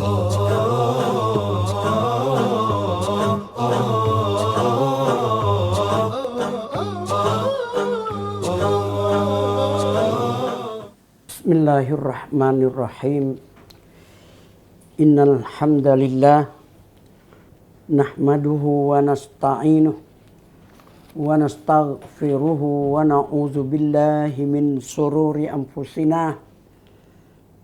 بسم الله الرحمن الرحيم إن الحمد لله نحمده ونستعينه ونستغفره ونعوذ بالله من شرور أنفسنا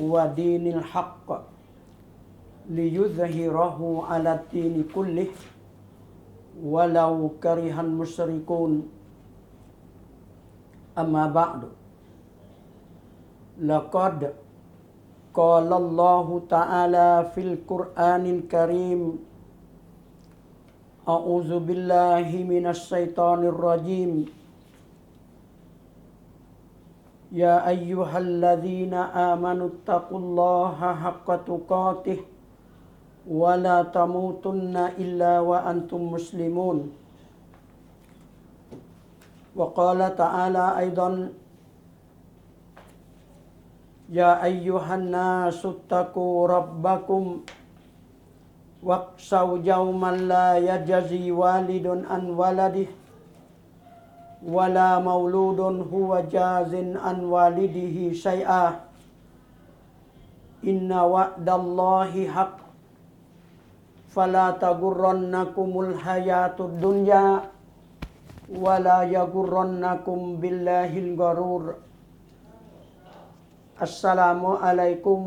ودين الحق ليظهره على الدين كله. ولو كره المشركون. أما بعد. لقد قال الله تعالى في القرآن الكريم أعوذ بالله من الشيطان الرجيم. يا أيها الذين آمنوا اتقوا الله حق تقاته ولا تموتن إلا وأنتم مسلمون. وقال تعالى أيضا يا أيها الناس اتقوا ربكم واخشوا يوما لا يجزي والد عن ولده. ولا مولود هو جاز عن والده شيئا إن وعد الله حق فلا تغرنكم الحياة الدنيا ولا يغرنكم بالله الغرور อัสสลามุอะลัยกุม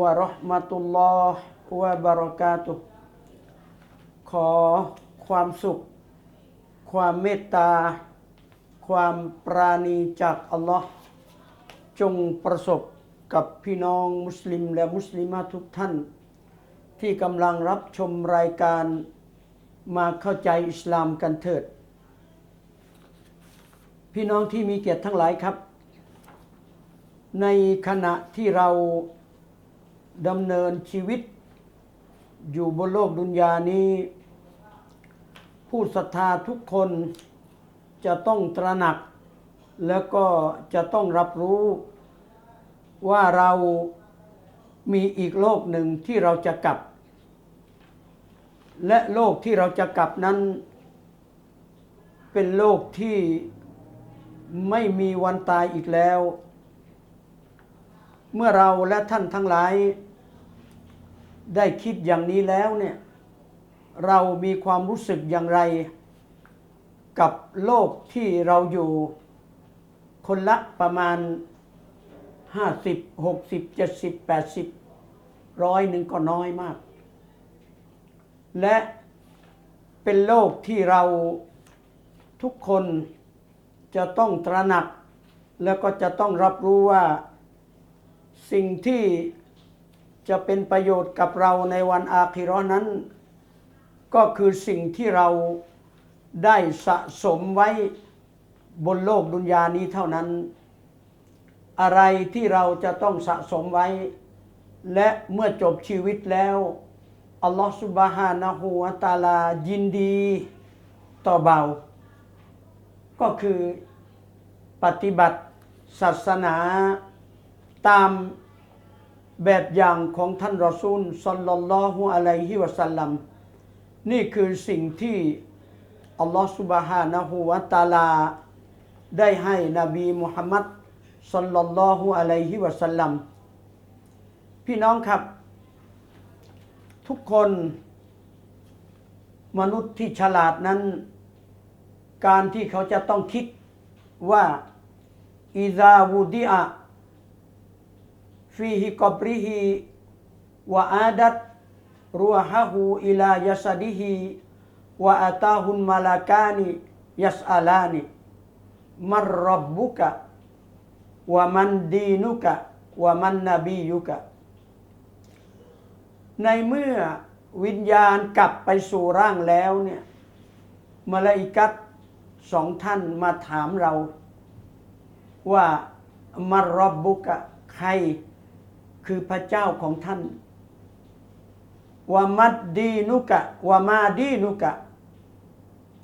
วะเราะห์มะตุลลอฮ์วะบะเราะกาตุฮ์ขอความสุข ความเมตตา ความปราณีจากอัลลอฮ์จงประสบกับพี่น้องมุสลิมและมุสลิมาทุกท่าน ที่กำลังรับชมรายการมาเข้าใจอิสลามกันเถิด พี่น้องที่มีเกียรติทั้งหลายครับ ในขณะที่เราดำเนินชีวิตอยู่บนโลกดุนยานี้ ผู้ศรัทธาทุกคนจะต้องตระหนัก แล้วก็จะต้องรับรู้ว่าเรามีอีกโลกหนึ่งที่เราจะกลับ และโลกที่เราจะกลับนั้น เป็นโลกที่ไม่มีวันตายอีกแล้ว เมื่อเราและท่านทั้งหลาย ได้คิดอย่างนี้แล้วเนี่ย เรามีความรู้สึกอย่างไร กับโลกที่เราอยู่คนละประมาณ 50 60 70 80ร้อยหนึ่งก็น้อยมาก และเป็นโลกที่เราทุกคนจะต้องตระหนัก แล้วก็จะต้องรับรู้ว่าสิ่งที่จะเป็นประโยชน์กับเราในวันอาคิราะห์นั้น ก็คือสิ่งที่เราได้สะสมไว้บนโลกดุนยานี้เท่านั้น อะไรที่เราจะต้องสะสมไว้ และเมื่อจบชีวิตแล้ว อัลลอฮฺสุบฮานะฮูวตาลายินดีต่อเบา ก็คือปฏิบัติศาสนาตามแบบอย่างของท่านรอซูลสัลลัลลอฮุอะลัยฮิวะสัลลัม นี่คือสิ่งที่อัลลอฮฺสุบฮานะฮูวะตาลา ได้ให้นบีมุฮัมมัดสัลลัลลอฮุอะลัยฮิวะสัลลัมพี่น้องครับ ทุกคนมนุษย์ที่ฉลาดนั้น การที่เขาจะต้องคิดว่าอิซาวูดิอบริฮิวะอาอัต รูฮะฮูอิลายัสดิฮีวะอาตาฮุนมาลากานียัสอาลานิมารรับบุกะวะมันดีนุกะวะมันนบียุกะในเมื่อวิญญาณกลับไปสู่ร่างแล้วเนี่ยมาลาอิกัตสองท่านมาถามเรา ว่ามารอบบุกะใครคือพระเจ้าของท่าน วามัดดีนุกะวามาดีนุกะ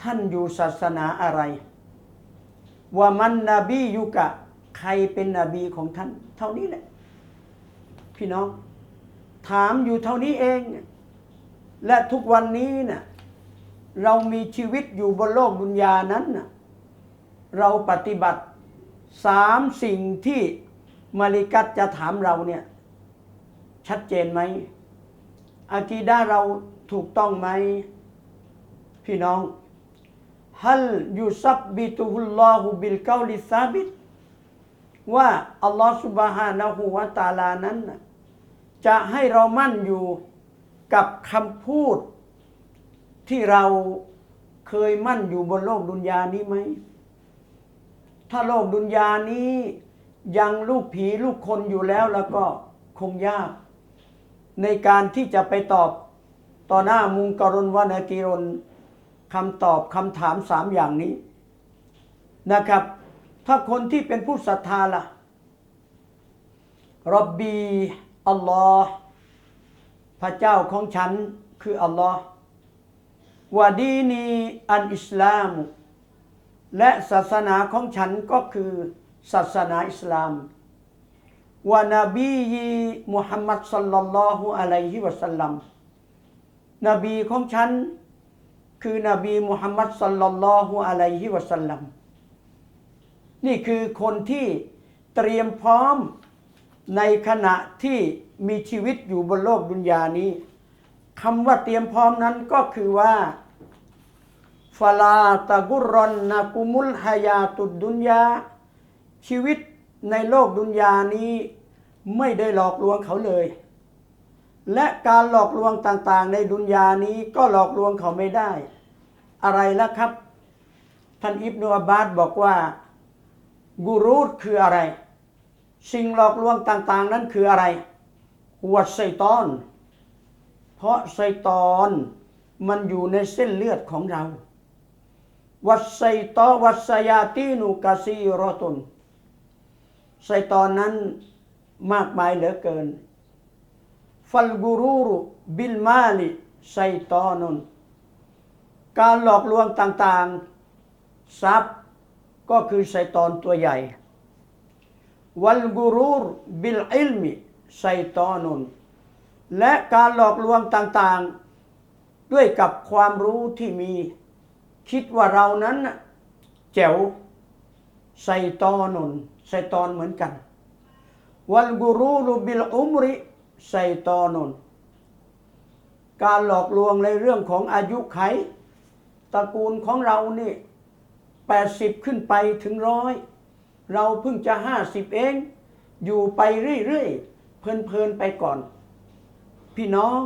ท่านอยู่ศาสนาอะไรวามันนบียุกะ ใครเป็นนบีของท่าน เท่านี้แหละ พี่น้อง ถามอยู่เท่านี้เอง และทุกวันนี้น่ะเรามีชีวิตอยู่บนโลกดุนยานั้นน่ะเราปฏิบัติสามสิ่งที่มาริกัตจะถามเราเนี่ย ชัดเจนไหม อากีดาเราถูกต้องไหม พี่น้องฮัลยูซับบิตุฮุลลอฮุบิลกาลิซาบิตว่าอัลลอฮฺสุบฮานะฮูวะตาลานั้น จะให้เรามั่นอยู่กับคำพูด ที่เราเคยมั่นอยู่บนโลกดุนยานี้ไหม ถ้าโลกดุนยานี้ยังลูกผีลูกคนอยู่แล้วแล้วก็คงยาก ในการที่จะไปตอบต่อหน้ามุงกรนวนากิรนคำตอบคำถามสามอย่างนี้นะครับ ถ้าคนที่เป็นผู้ศรัทธาล่ะรับบีอัลลอฮ์พระเจ้าของฉันคืออัลลอฮ์วาดีนีอันอิสลาม และศาสนาของฉันก็คือศาสนาอิสลาม วานบียีมุฮัมมัดสัลลัลลอฮุอะลัยฮิวะสัลลัมนบีของฉัน คือนบีมุฮัมมัดสัลลัลลอฮุอะลัยฮิวะสัลลัมนี่คือคนที่เตรียมพร้อมในขณะที่มีชีวิตอยู่บนโลกดุนยานี้คำว่าเตรียมพร้อมนั้นก็คือว่าฟลาตะกุรอนนากุมุลฮายาตุดดุนยาชีวิต ในโลกดุนยานี้ไม่ได้หลอกลวงเขาเลย และการหลอกลวงต่างๆ ในดุนยานี้ก็หลอกลวงเขาไม่ได้ อะไรล่ะครับ ท่านอิบนุอับบาสบอกว่ากูรูดคืออะไร สิ่งหลอกลวงต่างๆ นั้นคืออะไรหัวไซตอน เพราะไซตอนมันอยู่ในเส้นเลือดของเรา วัดไซตอวัดสยาตีนุกาซีรอตุน ไซตอนนั้นมากมายเหลือเกิน ฟัลกูรูรุบิลมาลิไซตอนุนการหลอกลวงต่างๆ ทรัพย์ก็คือไซตอนตัวใหญ่ วัลกูรูรบิลอิลมิไซตอนุนและการหลอกลวงต่างๆ ด้วยกับความรู้ที่มีคิดว่าเรานั้นแจ๋วไซตอนุน ไซตอนเหมือนกัน วัลกูรูรบิลอุมริไซตอนนการหลอกลวงในเรื่องของอายุไขตระกูลของเรานี่80ขึ้นไปถึงร้อยเราเพิ่งจะ50เอง อยู่ไปเรื่อยๆเพลินๆไปก่อน พี่น้อง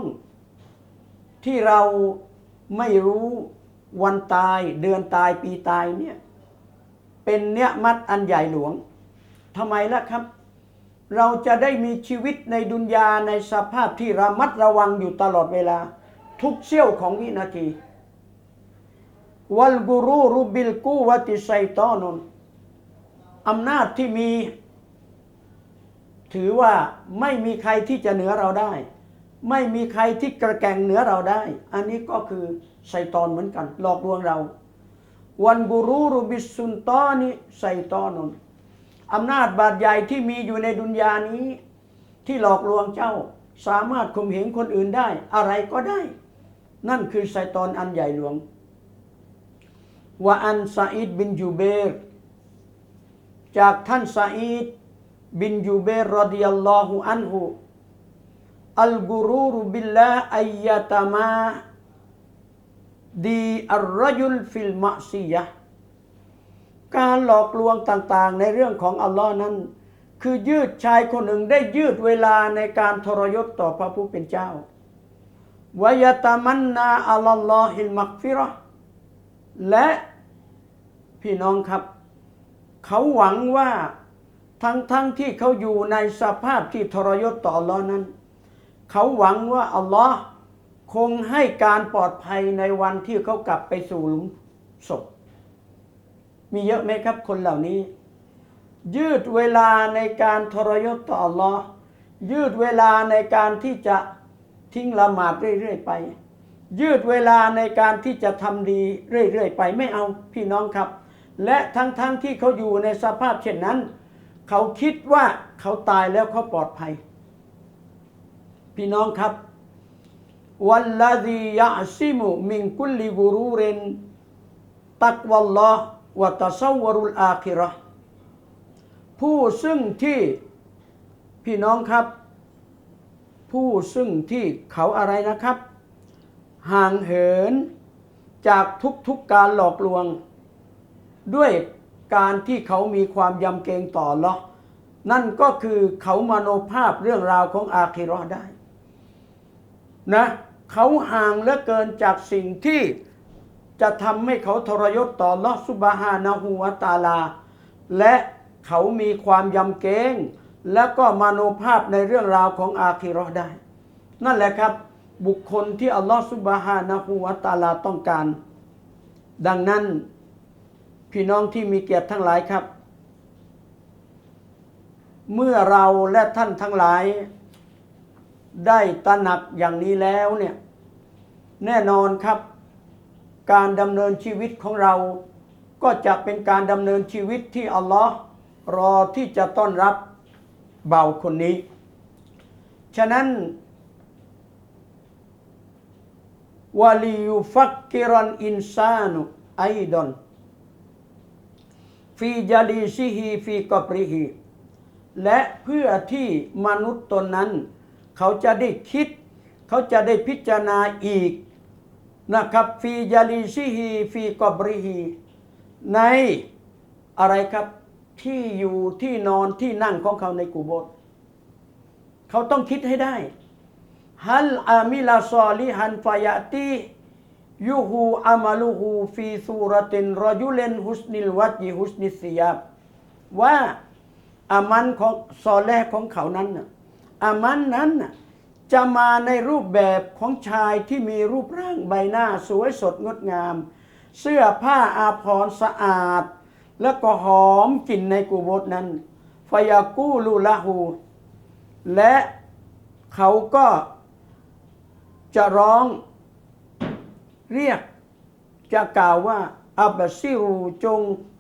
ที่เราไม่รู้วันตายเดือนตายปีตายเนี่ย เป็นเนี้ยมัดอันใหญ่หลวง ทำไมล่ะครับ เราจะได้มีชีวิตในดุนยาในสภาพที่ระมัดระวังอยู่ตลอดเวลา ทุกเสี้ยวของวินาทีวัลกูรูรุบิลกูวติไซตอนุนอำนาจที่มี ถือว่าไม่มีใครที่จะเหนือเราได้ ไม่มีใครที่กระแกงเหนือเราได้ อันนี้ก็คือไซตอนเหมือนกัน หลอกลวงเรา วันกูรูรุบิสุนตอนิไซตอนุน อำนาจบาดใหญ่ที่มีอยู่ในดุนยานี้ ที่หลอกลวงเจ้าสามารถข่มเหงคนอื่นได้ อะไรก็ได้ นั่นคือไซตอนอันใหญ่หลวงว่าอันซาอิดบินยูเบรจากท่านซาอิดบินยูเบรรดิยัลลอฮุอันฮุอัลกุรูรบิลลาอัยยะตามาดีอัลรยุลฟิลมะซียะ การหลอกลวงต่างๆ ในเรื่องของอัลลอฮ์นั้น คือยืดชายคนหนึ่งได้ยืดเวลาในการทรยศต่อพระผู้เป็นเจ้าวายตามันนาอัลลอฮิลมักฟิรอและพี่น้องครับ เขาหวังว่าทั้งๆทที่เขาอยู่ในสภาพที่ทรยศต่ออัลลอฮ์นั้น เขาหวังว่าอัลลอฮ์คงให้การปลอดภัยในวันที่เขากลับไปสู่หลุมศพ มีเยอะไหมครับคนเหล่านี้ ยืดเวลาในการทรยศต่ออัลลอฮ์ยืดเวลาในการที่จะทิ้งละหมาดเรื่อย ๆ ไป ยืดเวลาในการที่จะทำดีเรื่อย ๆ ไปไม่เอาพี่น้องครับ และทั้งๆทที่เขาอยู่ในสภาพเช่นนั้น เขาคิดว่าเขาตายแล้วเขาปลอดภัย พี่น้องครับวัลลดียะซิมุมิงกุลลิกุรูรินตักวัลลอฮ์ วะตะซาวรุลอาคิราะผู้ซึ่งที่พี่น้องครับ ผู้ซึ่งที่เขาอะไรนะครับ ห่างเหินจากทุกๆการหลอกลวง ด้วยการที่เขามีความยำเกรงต่ออัลเลาะห์นั่นก็คือเขามโนภาพเรื่องราวของอาคิราะได้นะเขาห่างเหลือเกินจากสิ่งที่ จะทำให้เขาทรยศต่อลอสุบฮานะฮูวตาลา และเขามีความยำเกรงและก็มโนภาพในเรื่องราวของอาคิราะห์ได้ นั่นแหละครับ บุคคลที่อัลลอฮฺสุบฮานะฮูวตาลาต้องการ ดังนั้นพี่น้องที่มีเกียรติทั้งหลายครับ เมื่อเราและท่านทั้งหลาย ได้ตระหนักอย่างนี้แล้วเนี่ยแน่นอนครับ การดำเนินชีวิตของเรา ก็จะเป็นการดำเนินชีวิตที่อัลลอฮ์รอที่จะต้อนรับเบาคนนี้ ฉะนั้นวาลิยุฟักกิรันอินซานุไอดอนฟีจาลีซิฮีฟีกอบริฮีและเพื่อที่มนุษย์ตนนั้น เขาจะได้คิด เขาจะได้พิจารณาอีก นะครับฟียาลีซิฮีฟีกอบริฮีในอะไรครับที่อยู่ที่นอนที่นั่งของเขาในกูโบสเขาต้องคิดให้ได้ฮัลอามิลาซอลิฮันฟายาตียูฮูอามาลูฮูฟีซูรตินรอยุเลนฮุสนิลวัตยิฮุสนิสยาบว่าอามันของซอแลของเขานั้นอามันนั้นน่ะ จะมาในรูปแบบของชายที่มีรูปร่างใบหน้าสวยสดงดงาม เสื้อผ้าอาภรณ์สะอาด แล้วก็หอมกลิ่นในกูโบสนั้นฟยากูลูละหู และเขาก็จะร้องเรียกจะกล่าวว่าอับบซิรูจง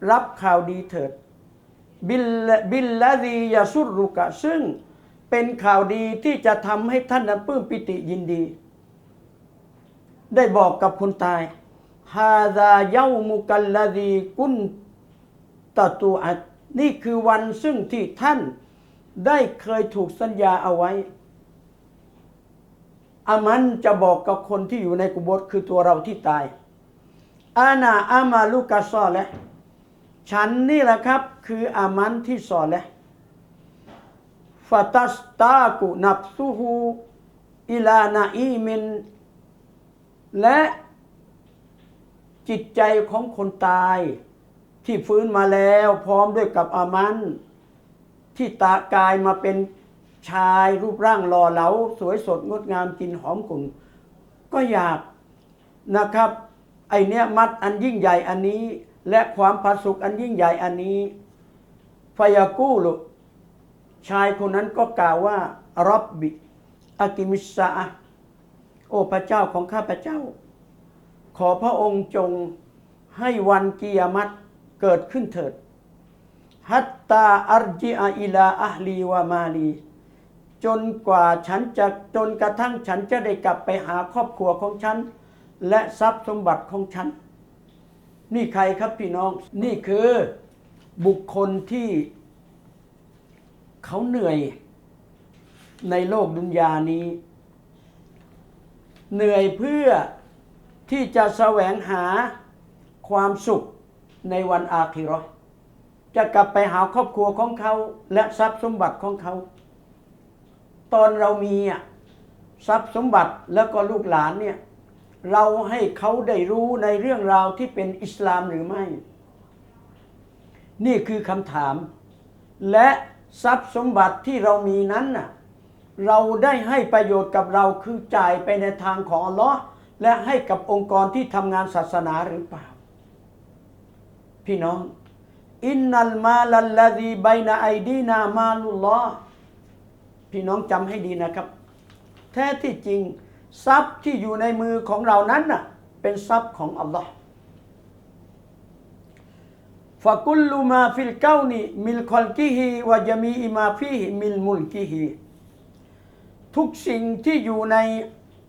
รับข่าวดีเถิด บิลบิลละดียาสุรุกะซึ่ง เป็นข่าวดีที่จะทำให้ท่านนั้นปลื้มปิติยินดี ได้บอกกับคนตายฮาซาเยามุกัลลดีกุนตะตูอัดนี่คือวันซึ่งที่ท่านได้เคยถูกสัญญาเอาไว้อามันจะบอกกับคนที่อยู่ในกุโบสคือตัวเราที่ตาย อานาอามาลูกาซอและ ฉันนี่แหละครับ คืออามันที่สอนและ ฟาตัสตากุนับซูฮูอิลานาอีมิน และจิตใจของคนตายที่ฟื้นมาแล้วพร้อมด้วยกับอามัน ที่ตากายมาเป็นชายรูปร่างหล่อเหลา สวยสดงดงามกลินหอมกลุ่นก็อยากนะครับ ไอเนี้ยมัดอันยิ่งใหญ่อันนี้ และความผาสุกอันยิ่งใหญ่อันนี้ฟยากู้ลุ ชายคนนั้นก็กล่าวว่ารับบิอากิมิสาโอ้พระเจ้าของข้าพระเจ้า ขอพระองค์จงให้วันกิยามัตเกิดขึ้นเถิด ฮัตตาอัรจิอาอิลาอัลลีวามาลี จนกว่าฉันจะจนกระทั่งฉันจะได้กลับไปหาครอบครัวของฉัน และทรัพย์สมบัติของฉัน นี่ใครครับพี่น้อง นี่คือบุคคลที่ เขาเหนื่อยในโลกดุนยานี้ เหนื่อยเพื่อที่จะแสวงหาความสุขในวันอาคิราะห์จะกลับไปหาครอบครัวของเขา และทรัพย์สมบัติของเขา ตอนเรามีทรัพย์สมบัติแล้วก็ลูกหลานเนี่ยเราให้เขาได้รู้ในเรื่องราวที่เป็นอิสลามหรือไม่ นี่คือคำถาม และ ทรัพย์สมบัติที่เรามีนั้นน่ะเราได้ให้ประโยชน์กับเราคือจ่ายไปในทางของอัลลอฮ์และให้กับองค์กรที่ทำงานศาสนาหรือเปล่า พี่น้องอินนัลมาลัลลดีไบนาไอดีนามาลุลลอฮ์พี่น้องจำให้ดีนะครับ แท้ที่จริง ทรัพย์ที่อยู่ในมือของเรานั้นน่ะเป็นทรัพย์ของอัลลอฮ์ ฟะกุลลูมาฟิลเก้านีมิลคอลกิฮีวะจามีอิมาฟีฮิมิลมุลกิฮีทุกสิ่งที่อยู่ใน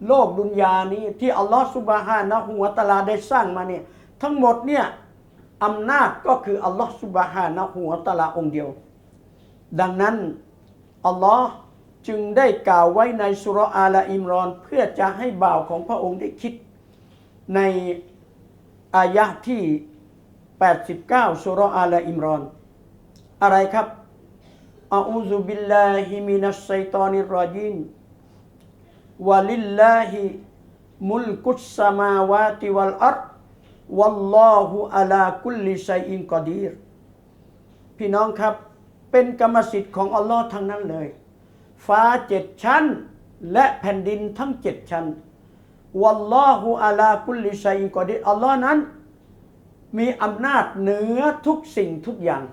โลกดุนยานี้ ที่อัลลอฮ์สุบฮานะฮูวตะลาได้สร้างมาเนี่ยทั้งหมดเนี่ยอำนาจก็คืออัลลอฮ์สุบฮานะฮูวตะลาองค์เดียว ดังนั้นอัลลอฮ์จึงได้กล่าวไว้ในสุรอาลาอิมรอน เพื่อจะให้บ่าวของพระองค์ได้คิดในอายะที่ 89สุรอาลอิมรอน อะไรครับอาอูซุบิลลาฮิมินัสไซตานิรรจีมวะลิลลาฮิมุลกุสสมาวาติวัลอัรวัลลอฮุอะลาคุลลิชัยอินกอดีรพี่น้องครับเป็นกรรมสิทธิ์ของอัลลอฮ์ทั้งนั้นเลย ฟ้าเจ็ดชั้น และแผ่นดินทั้งเจ็ดชั้น วัลลอฮุอาลากุลลิชัยอินกอดีรอัลลอฮ์นั้น มีอำนาจเหนือทุกสิ่งทุกอย่าง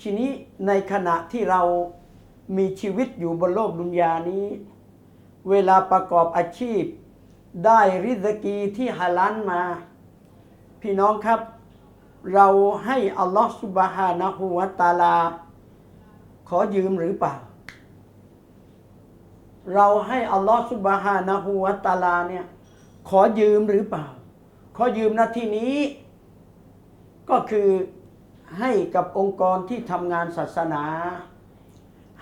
ทีนี้ในขณะที่เรามีชีวิตอยู่บนโลกดุนยานี้ เวลาประกอบอาชีพ ได้ริซกีที่ฮาลานมา พี่น้องครับ เราให้อัลลอฮฺสุบฮานะฮูวะตาลา ขอยืมหรือเปล่า เราให้อัลลอฮฺสุบฮานะฮูวะตาลาเนี่ยขอยืมหรือเปล่า ขอยืมนาที่นี้ ก็คือให้กับองค์กรที่ทำงานศาสนา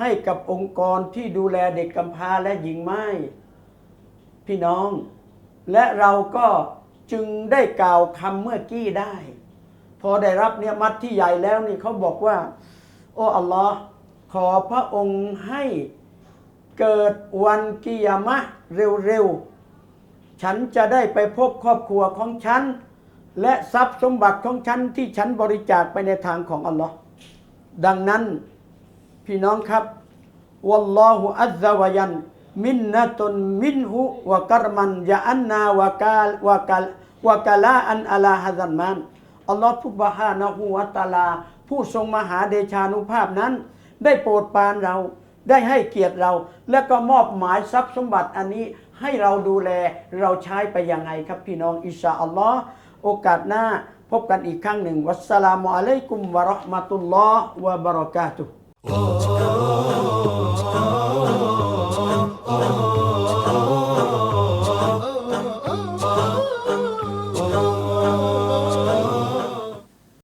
ให้กับองค์กรที่ดูแลเด็กกำพร้าและหญิงไม้พี่น้อง และเราก็จึงได้กล่าวคำเมื่อกี้ได้ พอได้รับเนี่ยมัดที่ใหญ่แล้วนี่เขาบอกว่า โอ้อัลลอฮ์ขอพระองค์ให้เกิดวันกิยามะเร็วๆ ฉันจะได้ไปพบครอบครัวของฉัน และทรัพย์สมบัติของฉันที่ฉันบริจาคไปในทางของอัลลอฮ์ดังนั้นพี่น้องครับวัลลอฮุอัลลอฮวะยันมินนะตุนมินหุวะกรมันยะอันนาวะกาลวะกาลวะกาลาอันอาลาฮะซันมานอัลลอฮฺผู้บาฮานะฮูวะตาลา ผู้ทรงมหาเดชานุภาพนั้น ได้โปรดปานเราได้ให้เกียรติเรา และก็มอบหมายทรัพย์สมบัติอันนี้ ให้เราดูแลเราใช้ไปยังไงครับพี่น้องอิชาอัลลอฮ์โอกาสหน้าพบกันอีกครั้งหนึ่ง วัสสลามุอะลัยกุมวะเราะห์มะตุลลอฮ์วะบะเราะกาตุฮ์